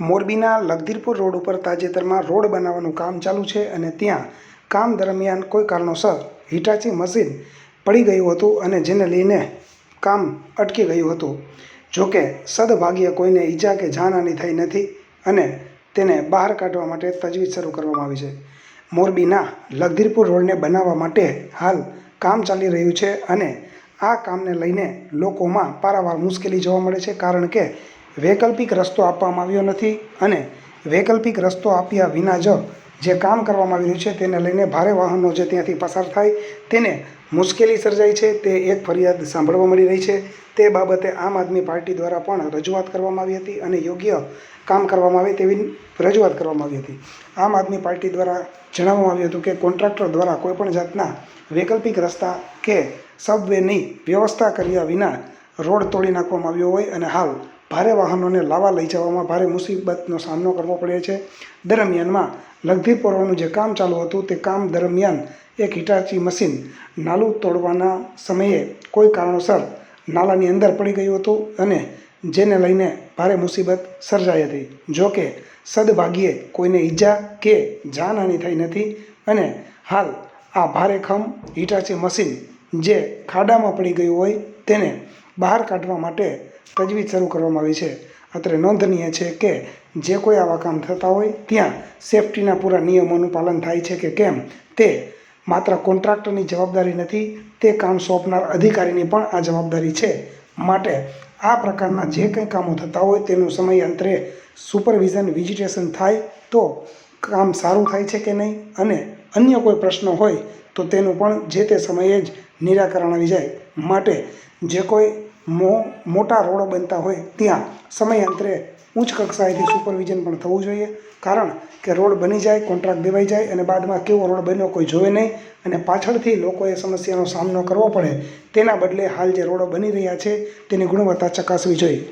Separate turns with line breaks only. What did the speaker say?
મોરબીના લગધીરપુર રોડ ઉપર તાજેતરમાં રોડ બનાવવાનું કામ ચાલુ છે અને ત્યાં કામ દરમિયાન કોઈ કારણોસર હિટાચી મશીન પડી ગયું હતું અને જેને લઈને કામ અટકી ગયું હતું. જોકે સદભાગ્ય કોઈને ઈજા કે જાનહાની થઈ નથી અને તેને બહાર કાઢવા માટે તજવીજ શરૂ કરવામાં આવી છે. મોરબીના લગધીરપુર રોડને બનાવવા માટે હાલ કામ ચાલી રહ્યું છે અને આ કામને લઈને લોકોમાં પારાવાર મુશ્કેલી જોવા મળે છે કારણ કે વૈકલ્પિક રસ્તો આપવામાં આવ્યો નથી અને વૈકલ્પિક રસ્તો આપ્યા વિના જ જે કામ કરવામાં આવી રહ્યું છે તેને લઈને ભારે વાહનો જે ત્યાંથી પસાર થાય તેને મુશ્કેલી સર્જાય છે. તે એક ફરિયાદ સાંભળવા મળી રહી છે. તે બાબતે આમ આદમી પાર્ટી દ્વારા પણ રજૂઆત કરવામાં આવી હતી અને યોગ્ય કામ કરવામાં આવે તેવી રજૂઆત કરવામાં આવી હતી. આમ આદમી પાર્ટી દ્વારા જણાવવામાં આવ્યું હતું કે કોન્ટ્રાક્ટર દ્વારા કોઈપણ જાતના વૈકલ્પિક રસ્તા કે સબવેની વ્યવસ્થા કર્યા વિના રોડ તોડી નાખવામાં આવ્યો હોય અને હાલ ભારે વાહનોને લાવા લઈ જવામાં ભારે મુસીબતનો સામનો કરવો પડે છે. દરમિયાનમાં લગધી પોરવાનું જે કામ ચાલુ હતું તે કામ દરમિયાન એક હિટાચી મશીન નાલું તોડવાના સમયે કોઈ કારણોસર નાલાની અંદર પડી ગયું હતું અને જેને લઈને ભારે મુસીબત સર્જાઈ હતી. જો કે સદભાગ્યે કોઈને ઈજા કે જાનહાની થઈ નથી અને હાલ આ ભારે ખમ હિટાચી મશીન જે ખાડામાં પડી ગયું હોય તેને બહાર કાઢવા માટે તજવીજ શરૂ કરવામાં આવી છે. અત્રે નોંધનીય છે કે જે કોઈ આવા કામ થતા હોય ત્યાં સેફટીના પૂરા નિયમોનું પાલન થાય છે કે કેમ તે માત્ર કોન્ટ્રાક્ટરની જવાબદારી નથી, તે કામ સોંપનાર અધિકારીની પણ આ જવાબદારી છે. માટે આ પ્રકારના જે કંઈ કામો થતા હોય તેનું સમયાંતરે સુપરવિઝન, વિઝિટેશન થાય તો કામ સારું થાય છે કે નહીં? અને અન્ય કોઈ પ્રશ્ન હોય તો તેનું પણ જે તે સમયે જ નિરાકરણ આવી જાય. માટે જે કોઈ મો મોટા રોડો બનતા હોય ત્યાં સમયાંતરે ઉચ્ચ કક્ષાએથી સુપરવિઝન પણ થવું જોઈએ. કારણ કે રોડ બની જાય, કોન્ટ્રાક્ટ દેવાઈ જાય અને બાદમાં કેવો રોડ બન્યો કોઈ જોવે નહીં અને પાછળથી લોકોએ સમસ્યાનો સામનો કરવો પડે. તેના બદલે હાલ જે રોડો બની રહ્યા છે તેની ગુણવત્તા ચકાસવી જોઈએ.